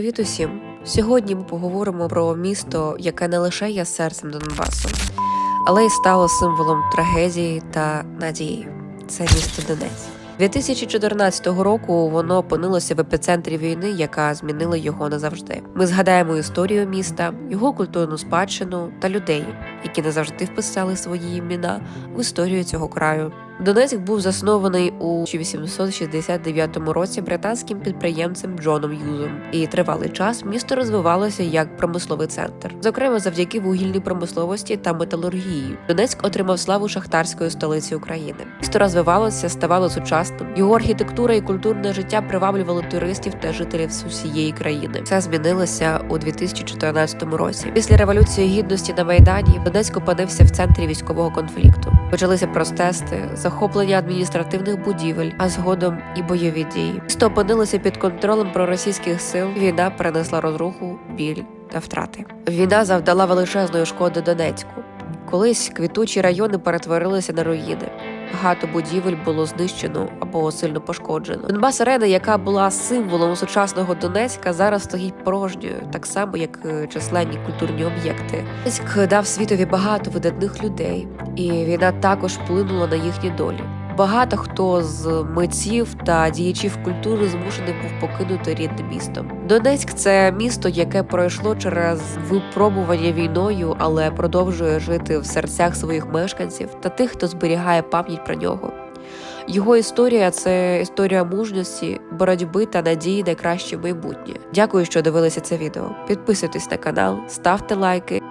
Привіт усім! Сьогодні ми поговоримо про місто, яке не лише є серцем Донбасу, але й стало символом трагедії та надії. Це місто Донець. 2014 року воно опинилося в епіцентрі війни, яка змінила його назавжди. Ми згадаємо історію міста, його культурну спадщину та людей, які назавжди вписали свої імена в історію цього краю. Донецьк був заснований у 1869 році британським підприємцем Джоном Юзом, і тривалий час місто розвивалося як промисловий центр, зокрема завдяки вугільній промисловості та металургії. Донецьк отримав славу шахтарської столиці України. Місто розвивалося, ставало сучасним. Його архітектура і культурне життя приваблювали туристів та жителів з усієї країни. Це змінилося у 2014 році. Після революції гідності на майдані Донецьк опинився в центрі військового конфлікту. Почалися протести, захоплення адміністративних будівель, а згодом і бойові дії. Місто опинилося під контролем проросійських сил. Війна принесла розруху, біль та втрати. Війна завдала величезної шкоди Донецьку. Колись квітучі райони перетворилися на руїни. Багато будівель було знищено або сильно пошкоджено. Донбас арена, яка була символом сучасного Донецька, зараз стоїть порожньою, так само як численні культурні об'єкти. Донецьк дав світові багато видатних людей, і війна також вплинула на їхні долі. Багато хто з митців та діячів культури змушений був покинути рідне місто. Донецьк це місто, яке пройшло через випробування війною, але продовжує жити в серцях своїх мешканців та тих, хто зберігає пам'ять про нього. Його історія це історія мужності, боротьби та надії на краще майбутнє. Дякую, що дивилися це відео. Підписуйтесь на канал, ставте лайки